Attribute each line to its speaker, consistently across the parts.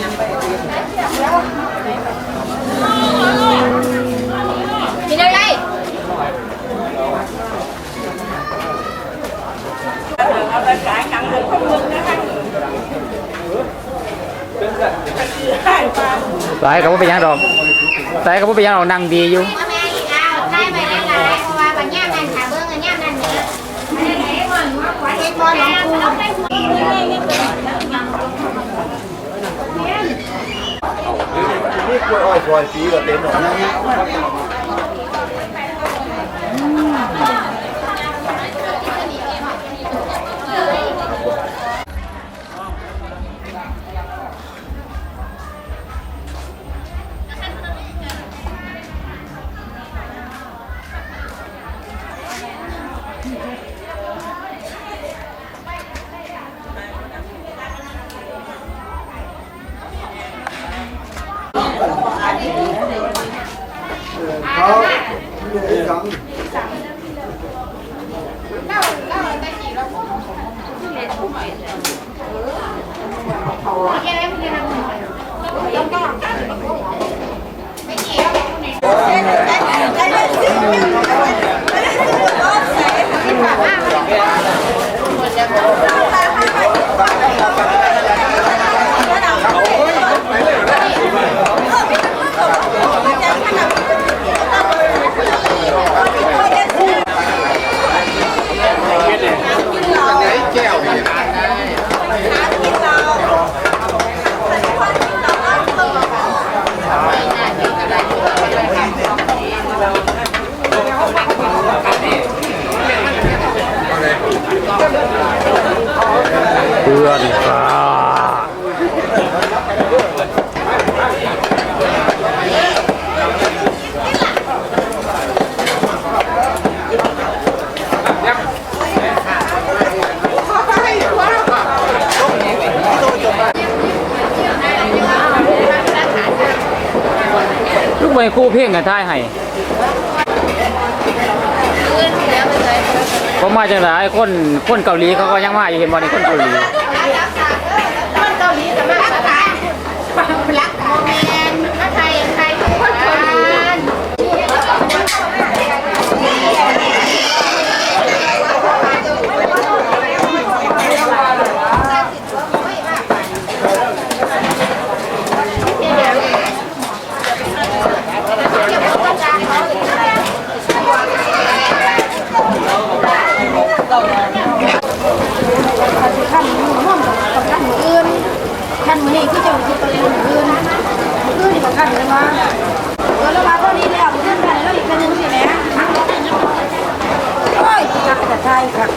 Speaker 1: กินอะไร
Speaker 2: สายก็บ่เป็นหยังดอกสายก็บ่เป็นหยังดอกนั่งดีอยู่
Speaker 1: เอาแม่อีกล้วยอ้อยเพราะว่าบางย่ามนั่นขาเบิ้งอันย่ามดนะฮะ อันนี้ไหนก่อนว่าขวานเฮ็ดบ่หลวงปู่
Speaker 3: นี่กล้วยอ้ยซอยสีก็เต็มหมด
Speaker 2: เพื่อนฟ้าลูกไปคู่เพ่งกันท้ายให้ผมมาจากไหนคนคนเกาหลีเขาก็ยังมาอยู่เห็นบ่ในคนเกาหลี
Speaker 1: มันเกาหลีกับมาภาษารักโมเมนต์มาไทยไทยทุกคนคนกัน
Speaker 4: ขั้นมือนี่คือจะคือตัวเองมืออื่นมืออื่นนี่ก็ขั้นเลยว่าเออแล้วมาตัวนี้แล้วมืออื่นขั้นแล้วอีกขั้นหนึงสิแหม่โอ้ยคักแต่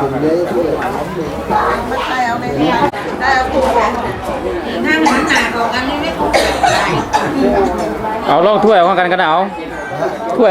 Speaker 4: ไม่ใช่เอาในนี้ได้เอาคู่กันนั่งหนาหนาของกันนี่ไม่คู่กัน
Speaker 2: เอาลองถ้วยของกันกันเอาถ้วย